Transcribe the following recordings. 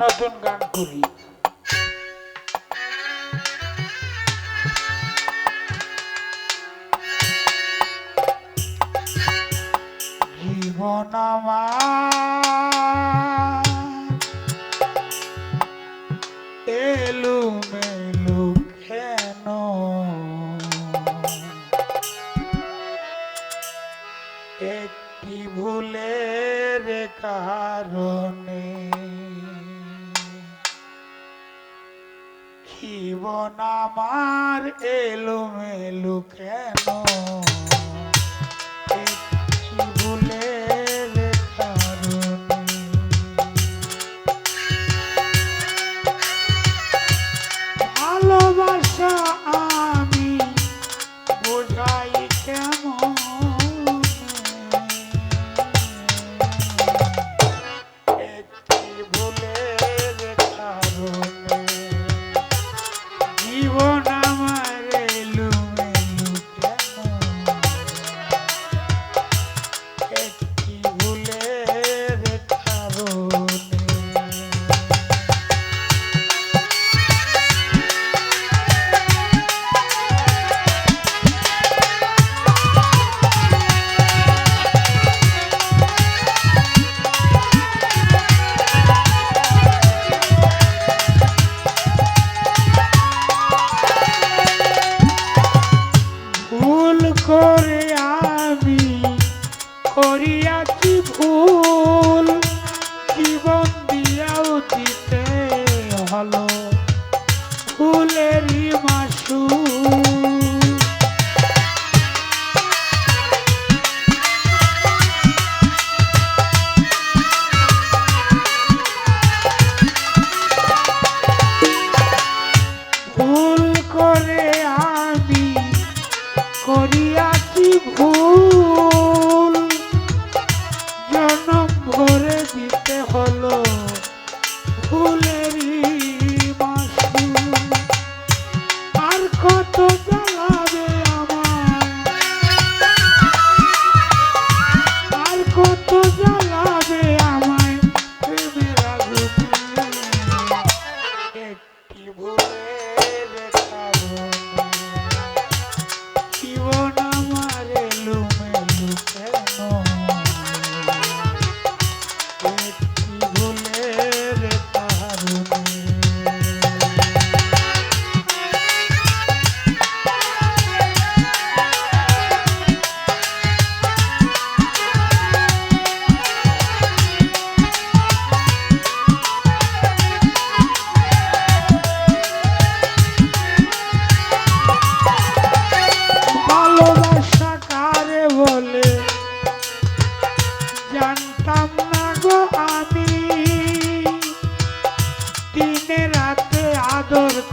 নতুন গান করি। জীবন আমার জীবন আমার এলো মেলো কেন?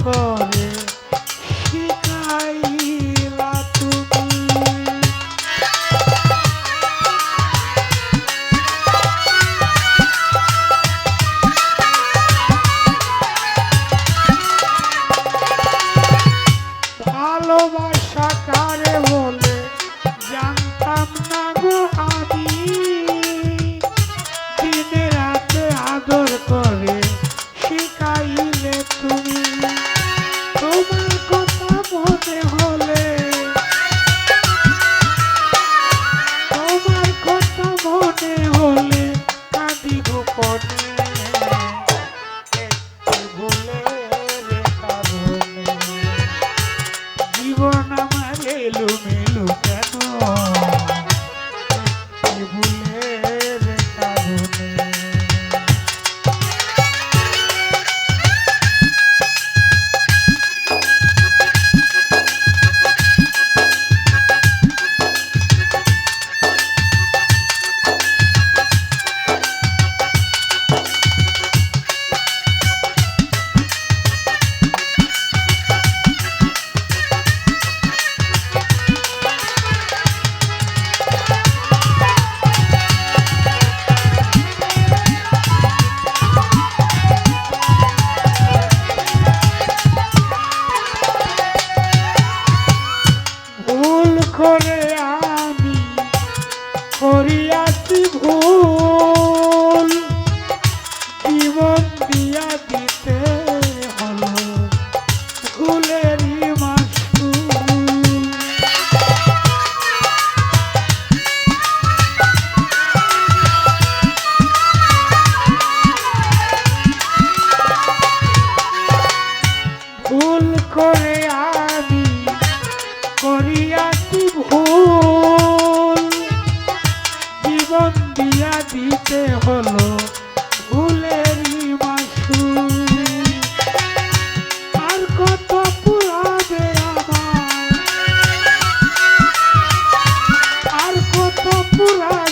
그. হলো ভুলেরই মাসু আর কত পুরাবে আমায়। আর কত পুরাবে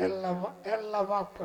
ಎಲ್ಲ ಎಲ್ಲ ಮಾಫ್